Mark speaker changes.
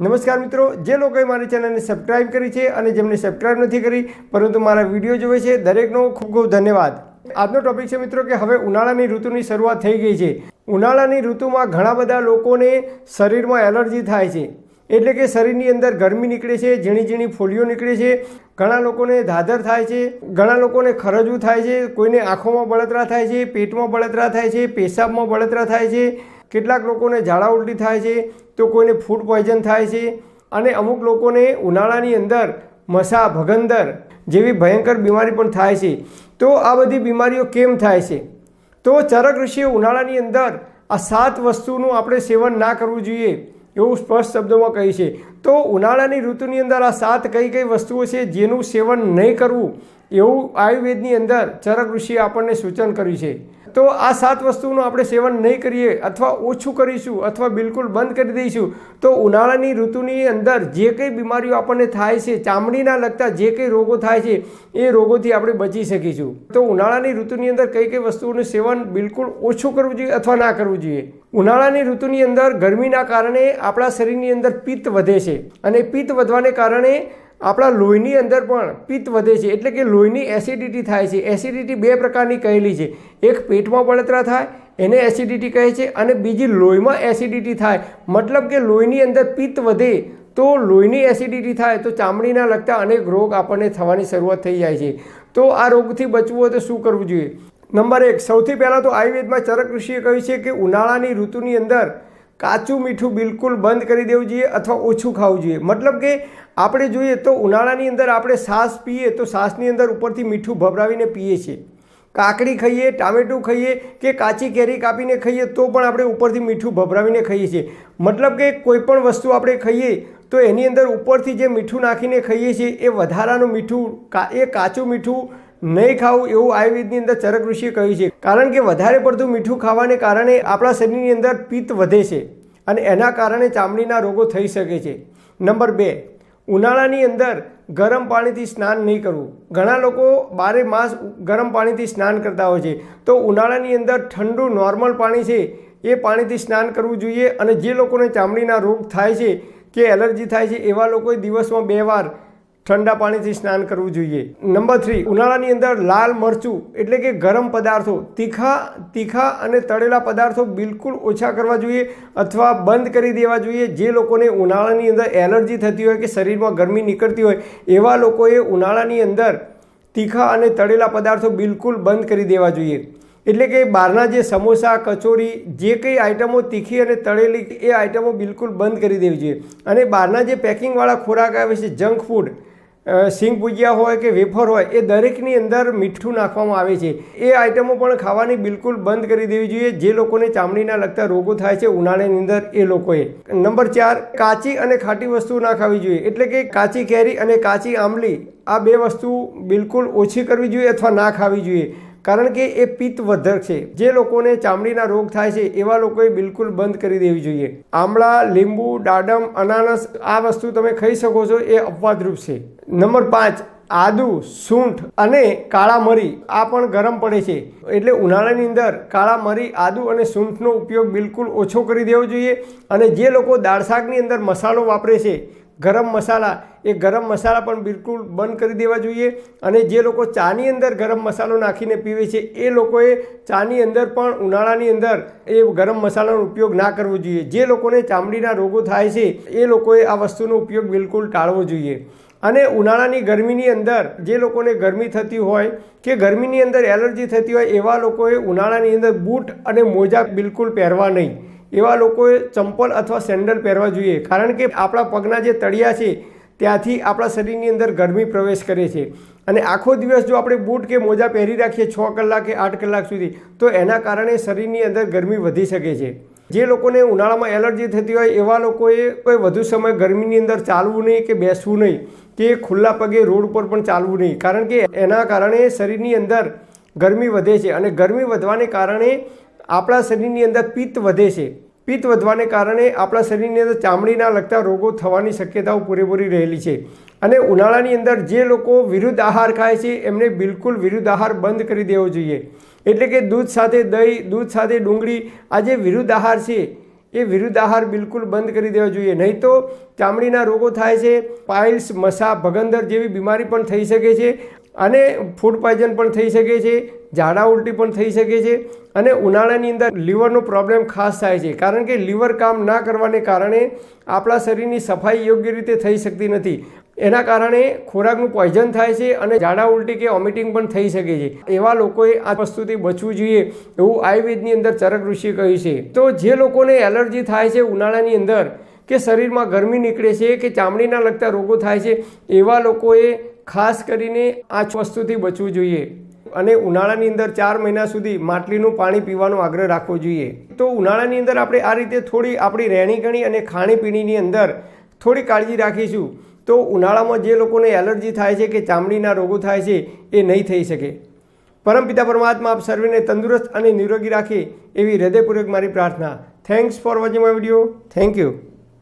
Speaker 1: નમસ્કાર મિત્રો, જે લોકોએ મારી ચેનલને સબસ્ક્રાઇબ કરી છે અને જેમને સબસ્ક્રાઇબ નથી કરી, પરંતુ મારા વીડિયો જોવે છે, દરેકનો ખૂબ ખૂબ ધન્યવાદ. આજનો ટોપિક છે મિત્રો કે હવે ઉનાળાની ઋતુની શરૂઆત થઈ ગઈ છે. ઉનાળાની ઋતુમાં ઘણા બધા લોકોને શરીરમાં એલર્જી થાય છે. એટલે કે શરીરની અંદર ગરમી નીકળે છે, ઝીણી ઝીણી ફોલીઓ નીકળે છે, ઘણા લોકોને ધાધર થાય છે, ઘણા લોકોને ખરજવું થાય છે, કોઈને આંખોમાં બળતરા થાય છે, પેટમાં બળતરા થાય છે, પેશાબમાં બળતરા થાય છે કેટલાક લોકોને ઝાડા ઉલટી થાય છે, તો કોઈને ફૂડ પોઈઝન થાય છે અને અમુક લોકોને ઉનાળાની અંદર મસા, ભગંદર જેવી ભયંકર બીમારી પણ થાય છે. તો આ બધી બીમારીઓ કેમ થાય છે? તો ચરક ઋષિએ ઉનાળાની અંદર આ સાત વસ્તુનું આપણે સેવન ના કરવું જોઈએ એવું સ્પષ્ટ શબ્દોમાં કહી છે. તો ઉનાળાની ઋતુની અંદર આ સાત કઈ કઈ વસ્તુઓ છે જેનું સેવન નહીં કરવું એવું આયુર્વેદની અંદર ચરક ઋષિએ આપણને સૂચન કર્યું છે. તો આ સાત વસ્તુનું આપણે સેવન નહીં કરીએ અથવા ઓછું કરીશું અથવા બિલકુલ બંધ કરી દઈશું, તો ઉનાળાની ઋતુની અંદર જે કંઈ બીમારીઓ આપણને થાય છે, ચામડીના લગતા જે કંઈ રોગો થાય છે, એ રોગોથી આપણે બચી શકીશું. તો ઉનાળાની ઋતુની અંદર કઈ કઈ વસ્તુઓનું સેવન બિલકુલ ઓછું કરવું જોઈએ અથવા ના કરવું જોઈએ? ઉનાળાની ઋતુની અંદર ગરમીના કારણે આપણા શરીરની અંદર પિત્ત વધે છે અને પિત્ત વધવાને કારણે આપણા લોહીની અંદર પણ પિત્ત વધે છે, એટલે કે લોહીની એસિડિટી થાય છે. એસિડિટી બે પ્રકારની કહેલી છે. એક પેટમાં બળતરા થાય, એને એસિડિટી કહે છે, અને બીજી લોહીમાં એસિડિટી થાય. મતલબ કે લોહીની અંદર પિત્ત વધે તો લોહીની એસિડિટી થાય, તો ચામડીના લગતા અનેક રોગ આપણને થવાની શરૂઆત થઈ જાય છે. તો આ રોગથી બચવું હોય તો શું કરવું જોઈએ? નંબર એક, સૌથી પહેલાં તો આયુર્વેદમાં ચરક ઋષિએ કહ્યું છે કે ઉનાળાની ઋતુની અંદર કાચું મીઠું બિલકુલ બંધ કરી દેવું જોઈએ અથવા ઓછું ખાવું જોઈએ. મતલબ કે આપણે જોઈએ તો ઉનાળાની અંદર આપણે શ્વાસ પીએ તો શ્વાસની અંદર ઉપરથી મીઠું ભભરાવીને પીએ છીએ. કાકડી ખાઈએ, ટામેટું ખાઈએ કે કાચી કેરી કાપીને ખાઈએ તો પણ આપણે ઉપરથી મીઠું ભભરાવીને ખાઈએ છીએ. મતલબ કે કોઈ પણ વસ્તુ આપણે ખાઈએ તો એની અંદર ઉપરથી જે મીઠું નાખીને ખાઈએ છીએ એ વધારાનું મીઠું એ કાચું મીઠું નહીં ખાવું એવું આયુર્વેદની અંદર ચરક ઋષિએ કહ્યું છે. કારણ કે વધારે પડતું મીઠું ખાવાને કારણે આપણા શરીરની અંદર પિત્ત વધે છે. અને એના કારણે ચામડીના રોગો થઈ શકે છે. નંબર બે, ઉનાળાની અંદર ગરમ પાણીથી સ્નાન નહીં કરવું. ઘણા લોકો બારે માસ ગરમ પાણીથી સ્નાન કરતા હોય છે. તો ઉનાળાની અંદર ઠંડુ નોર્મલ પાણી છે એ પાણીથી સ્નાન કરવું જોઈએ અને જે લોકોને ચામડીના રોગ થાય છે કે એલર્જી થાય છે એવા લોકોએ દિવસમાં બે વાર ઠંડા પાણીથી સ્નાન કરવું જોઈએ. નંબર થ્રી, ઉનાળાની અંદર લાલ મરચું એટલે કે ગરમ પદાર્થો, તીખા તીખા અને તળેલા પદાર્થો બિલકુલ ઓછા કરવા જોઈએ અથવા બંધ કરી દેવા જોઈએ. જે લોકોને ઉનાળાની અંદર એલર્જી થતી હોય કે શરીરમાં ગરમી નીકળતી હોય, એવા લોકોએ ઉનાળાની અંદર તીખા અને તળેલા પદાર્થો બિલકુલ બંધ કરી દેવા જોઈએ. એટલે કે બહારના જે સમોસા, કચોરી, જે કંઈ આઇટમો તીખી અને તળેલી એ આઇટમો બિલકુલ બંધ કરી દેવી જોઈએ. અને બહારના જે પેકિંગવાળા ખોરાક આવે છે, જંક ફૂડ સિંગ ભુજિયા હોય કે વેફર હોય, એ દરેકની અંદર મીઠું નાખવામાં આવે છે. એ આઇટમો પણ ખાવાની બિલકુલ બંધ કરી દેવી જોઈએ. જે લોકોને ચામડીના લગતા રોગો થાય છે, ઉનાળાની અંદર એ લોકોએ. નંબર ચાર, કાચી અને ખાટી વસ્તુ ના ખાવી જોઈએ. એટલે કે કાચી કેરી અને કાચી આંબલી, આ બે વસ્તુ બિલકુલ ઓછી કરવી જોઈએ અથવા ના ખાવી જોઈએ. કારણ કે એ પિત્ત છે. જે લોકોને ચામડીના રોગ થાય છે, એવા લોકોએ બિલકુલ બંધ કરી દેવી જોઈએ. આમળા, લીંબુ, દાડમ, અનાનસ, આ વસ્તુ તમે ખાઈ શકો છો, એ અપવાદરૂપ છે. નંબર પાંચ, આદુ, સૂંઠ અને કાળા મરી, આ પણ ગરમ પડે છે. એટલે ઉનાળાની અંદર કાળા મરી, આદુ અને સૂંઠનો ઉપયોગ બિલકુલ ઓછો કરી દેવો જોઈએ અને જે લોકો દાળ શાકની અંદર મસાલો વાપરે છે, ગરમ મસાલા, એ ગરમ મસાલા પણ બિલકુલ બંધ કરી દેવા જોઈએ અને જે લોકો ચાની અંદર ગરમ મસાલો નાખીને પીવે છે, એ લોકોએ ચાની અંદર પણ ઉનાળાની અંદર એ ગરમ મસાલાનો ઉપયોગ ના કરવો જોઈએ. જે લોકોને ચામડીના રોગો થાય છે, એ લોકોએ આ વસ્તુનો ઉપયોગ બિલકુલ ટાળવો જોઈએ. અને ઉનાળાની ગરમીની અંદર જે લોકોને ગરમી થતી હોય કે ગરમીની અંદર એલર્જી થતી હોય એવા લોકોએ ઉનાળાની અંદર બૂટ અને મોજા બિલકુલ પહેરવા નહીં. એવા લોકોએ ચંપલ અથવા સેન્ડલ પહેરવા જોઈએ. કારણ કે આપણા પગના જે તળિયા છે, ત્યાંથી આપણા શરીરની અંદર ગરમી પ્રવેશ કરે છે. અને આખો દિવસ જો આપણે બૂટ કે મોજા પહેરી રાખીએ છ કલાક કે આઠ કલાક સુધી, તો એના કારણે શરીરની અંદર ગરમી વધી શકે છે. જે લોકોને ઉનાળામાં એલર્જી થતી હોય એવા લોકોએ કોઈ વધુ સમય ગરમીની અંદર ચાલવું નહીં કે બેસવું નહીં કે ખુલ્લા પગે રોડ ઉપર પણ ચાલવું નહીં. કારણ કે એના કારણે શરીરની અંદર ગરમી વધે છે અને ગરમી વધવાને કારણે આપણા શરીરની અંદર પિત્ત વધે છે. પિત્ત વધવાને કારણે આપણા શરીરની અંદર ચામડીના લગતા રોગો થવાની શક્યતાઓ પૂરેપૂરી રહેલી છે. અને ઉનાળાની અંદર જે લોકો વિરુદ્ધ આહાર ખાય છે, એમને બિલકુલ વિરુદ્ધ આહાર બંધ કરી દેવો જોઈએ. એટલે કે દૂધ સાથે દહીં, દૂધ સાથે ડુંગળી આ જે વિરુદ્ધ આહાર છે, એ વિરુદ્ધ આહાર બિલકુલ બંધ કરી દેવા જોઈએ. નહીં તો ચામડીના રોગો થાય છે, પાઇલ્સ, મસા, ભગંદર જેવી બીમારી પણ થઈ શકે છે અને ફૂડ પોઈઝન પણ થઈ શકે છે. ઝાડા ઉલટી પણ થઈ શકે છે અને ઉનાળાની અંદર લીવરનો પ્રોબ્લેમ ખાસ થાય છે. કારણ કે લીવર કામ ના કરવાને કારણે આપણા શરીરની સફાઈ યોગ્ય રીતે થઈ શકતી નથી. એના કારણે ખોરાકનું પોઈઝન થાય છે અને ઝાડા ઉલટી કે વોમિટિંગ પણ થઈ શકે છે. એવા લોકોએ આ વસ્તુથી બચવું જોઈએ એવું આયુર્વેદની અંદર ચરક ઋષિએ કહ્યું છે. તો જે લોકોને એલર્જી થાય છે ઉનાળાની અંદર કે શરીરમાં ગરમી નીકળે છે કે ચામડીના લગતા રોગો થાય છે એવા લોકોએ ખાસ કરીને આ વસ્તુથી બચવું જોઈએ. અને ઉનાળાની અંદર ચાર મહિના સુધી માટલીનું પાણી પીવાનો આગ્રહ રાખવો જોઈએ. તો ઉનાળાની અંદર આપણે આ રીતે થોડી આપણી રહેણીકણી અને ખાણીપીણીની અંદર થોડી કાળજી રાખીશું. તો ઉનાળામાં જે લોકોને એલર્જી થાય છે કે ચામડીના રોગો થાય છે, એ નહીં થઈ શકે. પરમપિતા પરમાત્મા આપ સર્વેને તંદુરસ્ત અને નિરોગી રાખે એવી હૃદયપૂર્વક મારી પ્રાર્થના. Thanks for watching my video thank you